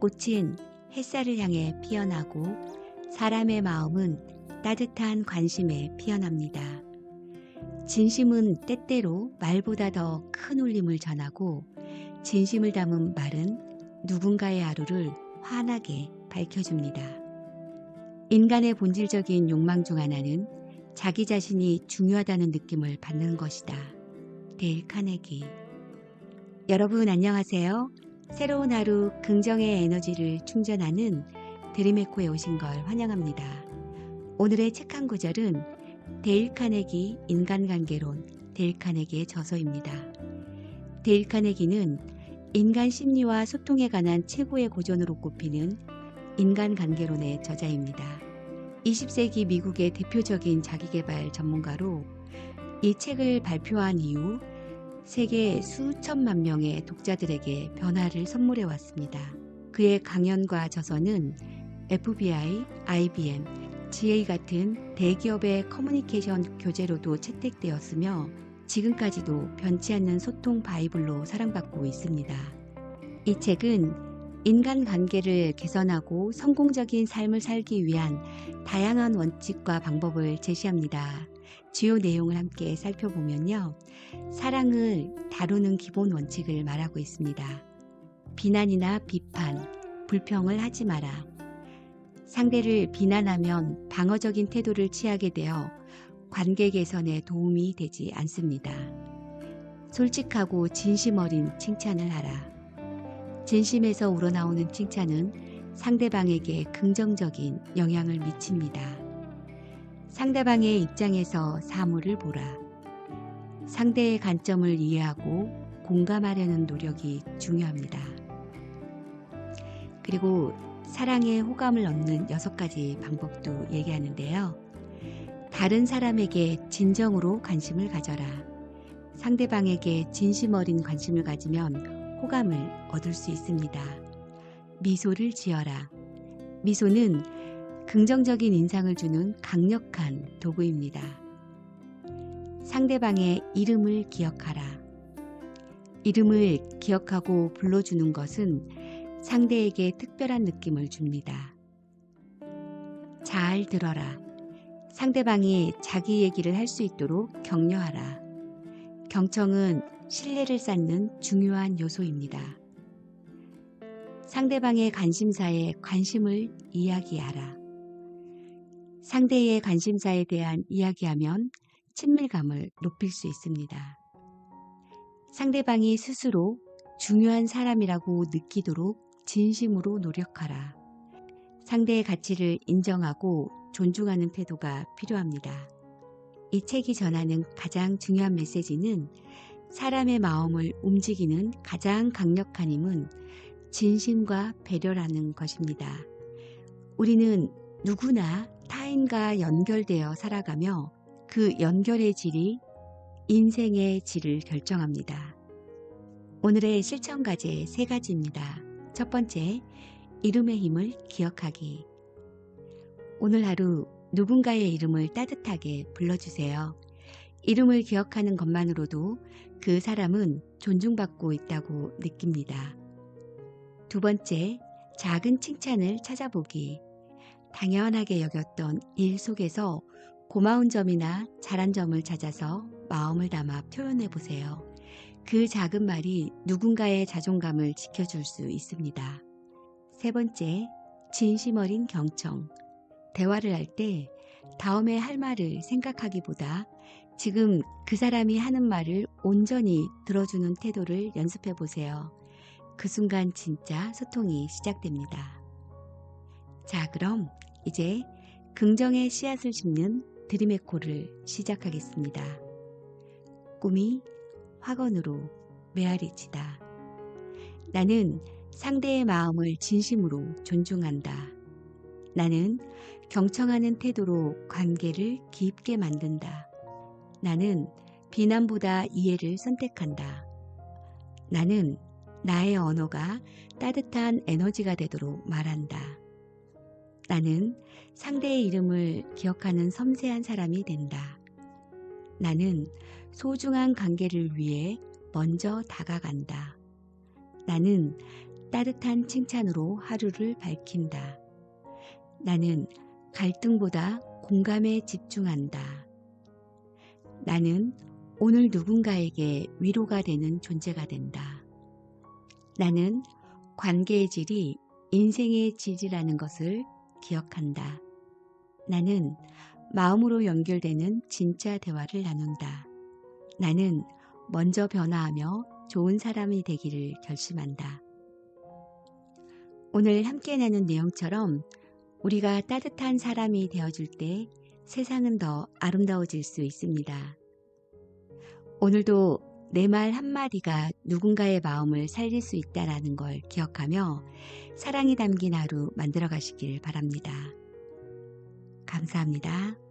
꽃은 햇살을 향해 피어나고 사람의 마음은 따뜻한 관심에 피어납니다. 진심은 때때로 말보다 더 큰 울림을 전하고 진심을 담은 말은 누군가의 하루를 환하게 밝혀줍니다. 인간의 본질적인 욕망 중 하나는 자기 자신이 중요하다는 느낌을 받는 것이다. 데일 카네기. 여러분 안녕하세요. 새로운 하루 긍정의 에너지를 충전하는 드림에코에 오신 걸 환영합니다. 오늘의 책 한 구절은 데일 카네기 인간관계론 데일 카네기의 저서입니다. 데일 카네기는 인간 심리와 소통에 관한 최고의 고전으로 꼽히는 인간관계론의 저자입니다. 20세기 미국의 대표적인 자기개발 전문가로 이 책을 발표한 이후 세계 수천만 명의 독자들에게 변화를 선물해 왔습니다. 그의 강연과 저서는 FBI, IBM, GA 같은 대기업의 커뮤니케이션 교재로도 채택되었으며 지금까지도 변치 않는 소통 바이블로 사랑받고 있습니다. 이 책은 인간 관계를 개선하고 성공적인 삶을 살기 위한 다양한 원칙과 방법을 제시합니다. 주요 내용을 함께 살펴보면요. 사랑을 다루는 기본 원칙을 말하고 있습니다. 비난이나 비판, 불평을 하지 마라. 상대를 비난하면 방어적인 태도를 취하게 되어 관계 개선에 도움이 되지 않습니다. 솔직하고 진심 어린 칭찬을 하라. 진심에서 우러나오는 칭찬은 상대방에게 긍정적인 영향을 미칩니다. 상대방의 입장에서 사물을 보라. 상대의 관점을 이해하고 공감하려는 노력이 중요합니다. 그리고 사랑에 호감을 얻는 여섯 가지 방법도 얘기하는데요. 다른 사람에게 진정으로 관심을 가져라. 상대방에게 진심 어린 관심을 가지면 호감을 얻을 수 있습니다. 미소를 지어라. 미소는 긍정적인 인상을 주는 강력한 도구입니다. 상대방의 이름을 기억하라. 이름을 기억하고 불러주는 것은 상대에게 특별한 느낌을 줍니다. 잘 들어라. 상대방이 자기 얘기를 할 수 있도록 격려하라. 경청은 신뢰를 쌓는 중요한 요소입니다. 상대방의 관심사에 관심을 이야기하라. 상대의 관심사에 대한 이야기하면 친밀감을 높일 수 있습니다. 상대방이 스스로 중요한 사람이라고 느끼도록 진심으로 노력하라. 상대의 가치를 인정하고 존중하는 태도가 필요합니다. 이 책이 전하는 가장 중요한 메시지는 사람의 마음을 움직이는 가장 강력한 힘은 진심과 배려라는 것입니다. 우리는 누구나 타인과 연결되어 살아가며 그 연결의 질이 인생의 질을 결정합니다. 오늘의 실천 과제 세 가지입니다. 첫 번째, 이름의 힘을 기억하기. 오늘 하루 누군가의 이름을 따뜻하게 불러주세요. 이름을 기억하는 것만으로도 그 사람은 존중받고 있다고 느낍니다. 두 번째, 작은 칭찬을 찾아보기. 당연하게 여겼던 일 속에서 고마운 점이나 잘한 점을 찾아서 마음을 담아 표현해 보세요. 그 작은 말이 누군가의 자존감을 지켜줄 수 있습니다. 세 번째, 진심 어린 경청. 대화를 할 때 다음에 할 말을 생각하기보다 지금 그 사람이 하는 말을 온전히 들어주는 태도를 연습해 보세요. 그 순간 진짜 소통이 시작됩니다. 자, 그럼 이제 긍정의 씨앗을 심는 드림의 코를 시작하겠습니다. 꿈이 확언으로 메아리치다. 나는 상대의 마음을 진심으로 존중한다. 나는 경청하는 태도로 관계를 깊게 만든다. 나는 비난보다 이해를 선택한다. 나는 나의 언어가 따뜻한 에너지가 되도록 말한다. 나는 상대의 이름을 기억하는 섬세한 사람이 된다. 나는 소중한 관계를 위해 먼저 다가간다. 나는 따뜻한 칭찬으로 하루를 밝힌다. 나는 갈등보다 공감에 집중한다. 나는 오늘 누군가에게 위로가 되는 존재가 된다. 나는 관계의 질이 인생의 질이라는 것을 기억한다. 나는 마음으로 연결되는 진짜 대화를 나눈다. 나는 먼저 변화하며 좋은 사람이 되기를 결심한다. 오늘 함께 나눈 내용처럼 우리가 따뜻한 사람이 되어줄 때 세상은 더 아름다워질 수 있습니다. 오늘도 내 말 한마디가 누군가의 마음을 살릴 수 있다라는 걸 기억하며 사랑이 담긴 하루 만들어 가시길 바랍니다. 감사합니다.